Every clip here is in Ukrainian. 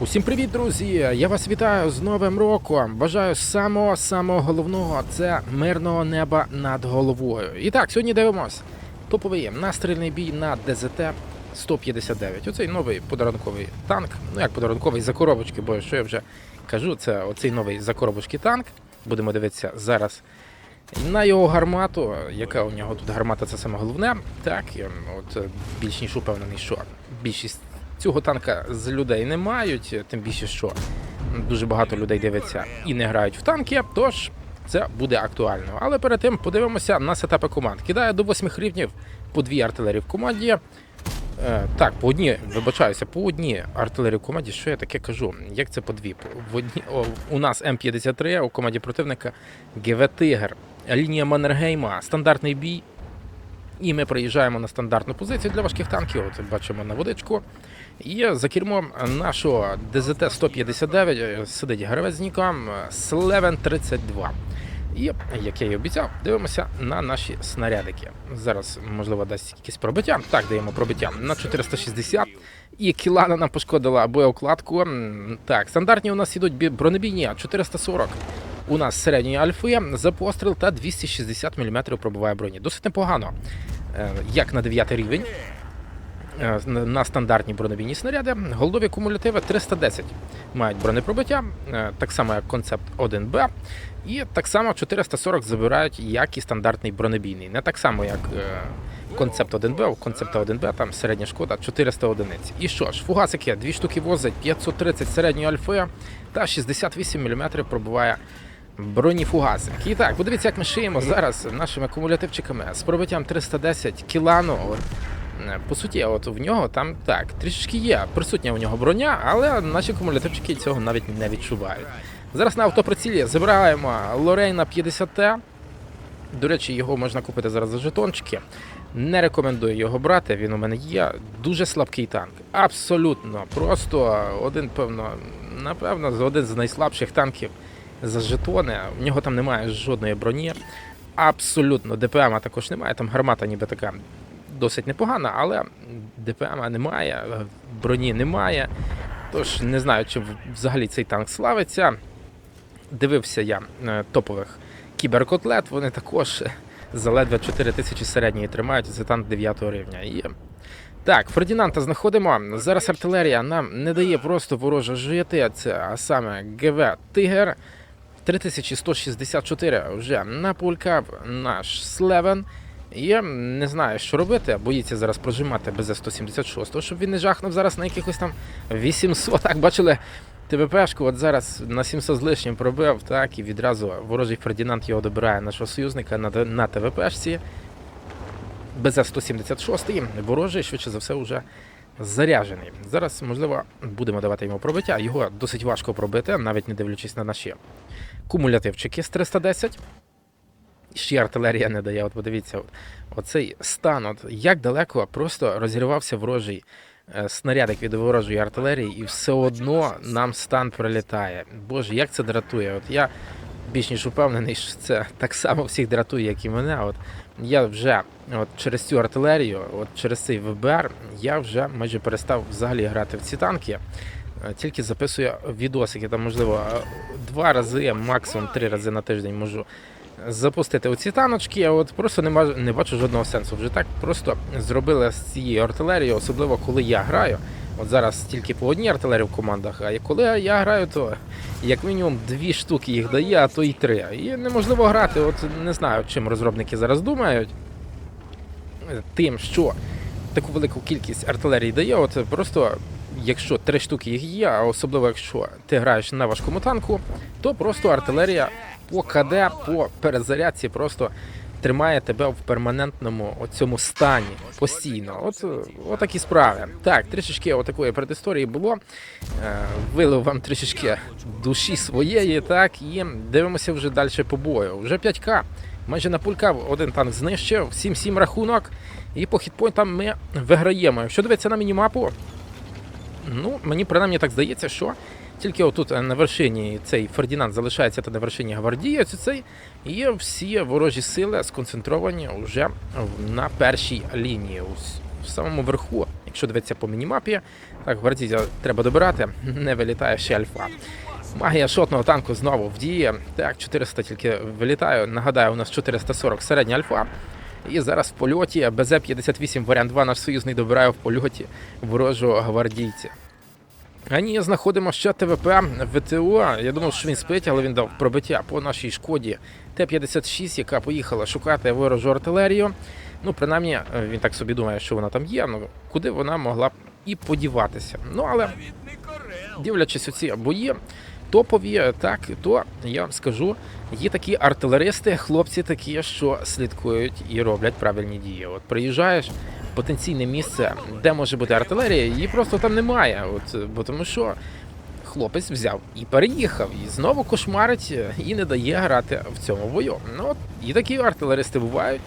Усім привіт, друзі! Я вас вітаю з Новим роком. Бажаю самого самого головного це мирного неба над головою. І так, сьогодні дивимось. Топовий настрільний бій на ДЗТ 159. Оцей новий подарунковий танк. Ну як подарунковий за коробочки, бо що я вже кажу, це оцей новий за коробочки танк. Будемо дивитися зараз на його гармату. Яка у нього тут гармата, це саме головне. Так, от е, більш ніж упевнений, що більшість цього танка з людей не мають, тим більше, що дуже багато людей дивиться і не грають в танки, тож це буде актуально. Але перед тим подивимося на сетапи команд. Кидає до восьмих рівнів по дві артилерії в команді. Е, так, по одній, вибачаюся, по одній артилерії в команді, що я таке кажу? Як це по дві? В одні, о, у нас М53, у команді противника ГВ Тигр. Лінія Маннергейма, стандартний бій. І ми приїжджаємо на стандартну позицію для важких танків. От бачимо на водичку. І за кермом нашого ДЗТ 159 сидить гравець з ніком Слевен 32. І, як я і обіцяв, дивимося на наші снарядики. Зараз, можливо, дасть якесь пробиття. Так, даємо пробиття на 460. І кілана нам пошкодила боєукладку. Так, стандартні у нас ідуть бронебійні 440. У нас середньої альфи за постріл та 260 мм пробиває броні. Досить непогано. Е, Як на 9 рівень. Е, на- стандартні бронебійні снаряди голдові кумулятиви 310 мають бронепробиття, е, так само як концепт 1Б, і так само 440 забирають як і стандартний бронебійний. Не так само, як концепт 1Б, у концепта 1Б там середня шкода 400 одиниць. І що ж, фугасики дві штуки возять 530 середньої альфи та 68 мм пробиває броні фугасик. І так, подивіться, як ми шиємо зараз нашими кумулятивчиками з пробиттям 310 кілану. Е, по суті, от в нього там так, трішки є присутня у нього броня, але наші кумулятивчики цього навіть не відчувають. Зараз на автоприцілі забираємо Лорейна 50Т. До речі, його можна купити зараз за жетончики. Не рекомендую його брати, він у мене є. Дуже слабкий танк. Абсолютно. Просто один, певно, напевно, один з найслабших танків за жетони. В нього там немає жодної броні. Абсолютно. ДПМ також немає. Там гармата ніби така досить непогана, але ДПМ немає, броні немає. Тож не знаю, чи взагалі цей танк славиться. Дивився я е, топових кіберкотлет, вони також за ледве 4 тисячі середньої тримають. Це танк 9 рівня. І... Так, Фердінанда знаходимо. Зараз артилерія нам не дає просто вороже жити. Це а саме ГВ Тигр. 3164 вже напулькав наш Слевен. Я не знаю, що робити. Боїться зараз прожимати БЗ-176, щоб він не жахнув зараз на якихось там 800. Так, бачили ТВПшку, от зараз на 700 з лишнім пробив, так, і відразу ворожий Фердінанд його добирає нашого союзника на, на ТВПшці. БЗ-176, ворожий, швидше за все, вже заряджений. Зараз, можливо, будемо давати йому пробиття. Його досить важко пробити, навіть не дивлячись на наші кумулятивчики з 310. Ще артилерія не дає. От подивіться, от, оцей стан, от як далеко просто розірвався ворожий е, снарядик від ворожої артилерії, і все одно нам стан прилітає. Боже, як це дратує. От я більш ніж упевнений, що це так само всіх дратує, як і мене. От я вже от через цю артилерію, от через цей ВБР, я вже майже перестав взагалі грати в ці танки. Е, Тільки записую відосики, там, можливо, е, два рази, максимум три рази на тиждень можу запустити оці таночки, а от просто не, маж- не бачу жодного сенсу. Вже так просто зробили з цією артилерією, особливо коли я граю. От зараз тільки по одній артилерії в командах, а коли я граю, то як мінімум дві штуки їх дає, а то й три. І неможливо грати. От не знаю, чим розробники зараз думають. Тим, що таку велику кількість артилерії дає, от просто якщо три штуки їх є, а особливо якщо ти граєш на важкому танку, то просто артилерія по КД, по перезарядці просто тримає тебе в перманентному цьому стані постійно. От, от такі справи. Так, трішечки отакої предісторії було. Е, Вилив вам трішечки душі своєї, так, і дивимося вже далі по бою. Вже 5К. Майже напулькав, один танк знищив, 7-7 рахунок. І по хітпойнтам ми виграємо. Якщо дивитися на мінімапу, ну, мені принаймні так здається, що тільки отут е, на вершині цей Фердінанд залишається та на вершині гвардієць цей, і всі ворожі сили сконцентровані вже на першій лінії. В самому верху, якщо дивитися по мінімапі, так, гвардійця треба добирати, не вилітає ще альфа. Магія шотного танку знову в дії. Так, 400 тільки вилітаю. Нагадаю, у нас 440 середня альфа. І зараз в польоті БЗ-58 варіант 2 наш союзний добирає в польоті ворожого гвардійця. А ні, знаходимо ще ТВП ВТО. Я думав, що він спить, але він дав пробиття по нашій шкоді Т-56, яка поїхала шукати ворожу артилерію. Ну, принаймні, він так собі думає, що вона там є. Ну куди вона могла б і подіватися. Ну але дивлячись оці бої. Топові, так, то я вам скажу, є такі артилеристи, хлопці такі, що слідкують і роблять правильні дії. От приїжджаєш потенційне місце, де може бути артилерія, її просто там немає. От, бо тому що хлопець взяв і переїхав, і знову кошмарить і не дає грати в цьому бою. Ну от і такі артилеристи бувають.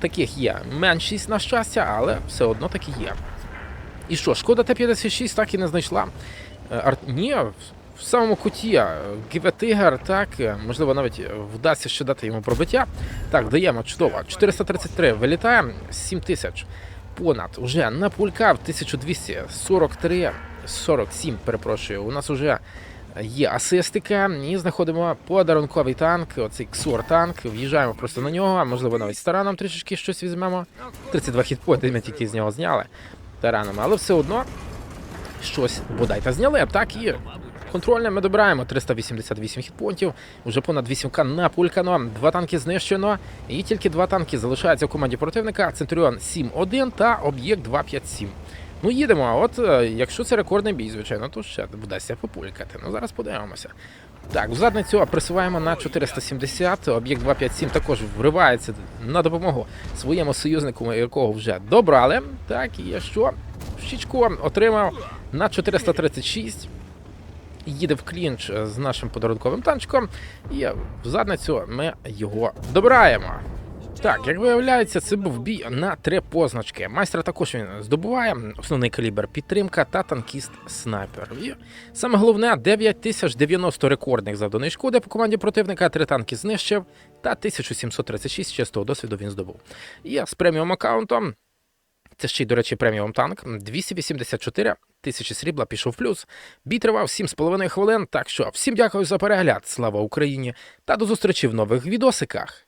Таких є меншість на щастя, але все одно такі є. І що, шкода Т-56 так і не знайшла. Е, Ар... Ні, в- самому куті е, ГВ Тигр, так, е, можливо, навіть вдасться ще дати йому пробиття. Так, даємо, чудово. 433 вилітає, 7000 понад. Уже на пулька в 1243, 47, перепрошую. У нас уже є асистика, і знаходимо подарунковий танк, оцей ксор танк. В'їжджаємо просто на нього, можливо, навіть з тараном трішечки щось візьмемо. 32 хітпойнти ми тільки з нього зняли тараном, але все одно щось бодай зняли. Так і контрольне ми добираємо 388 хітпонтів, вже понад 8к напулькано, два танки знищено, і тільки два танки залишаються в команді противника: Центуріон 7-1 та об'єкт 257. Ну, їдемо. А от е, якщо це рекордний бій, звичайно, то ще вдасться популькати. Ну зараз подивимося. Так, в задницю присуваємо на 470. Об'єкт 257 також вривається на допомогу своєму союзнику, якого вже добрали. Так, і що? Щічко отримав на 436. Їде в клінч з нашим подарунковим танчиком, і в задницю ми його добираємо. Так, як виявляється, це був бій на три позначки. Майстра також він здобуває основний калібр підтримка та танкіст снайпер. І саме головне 9090 рекордних завданих шкоди по команді противника, три танки знищив, та 1736 чистого досвіду він здобув. І з преміум аккаунтом. Це ще й, до речі, преміум танк. 284 тисячі срібла пішов плюс. Бій тривав 7,5 хвилин. Так що всім дякую за перегляд. Слава Україні! Та до зустрічі в нових відосиках.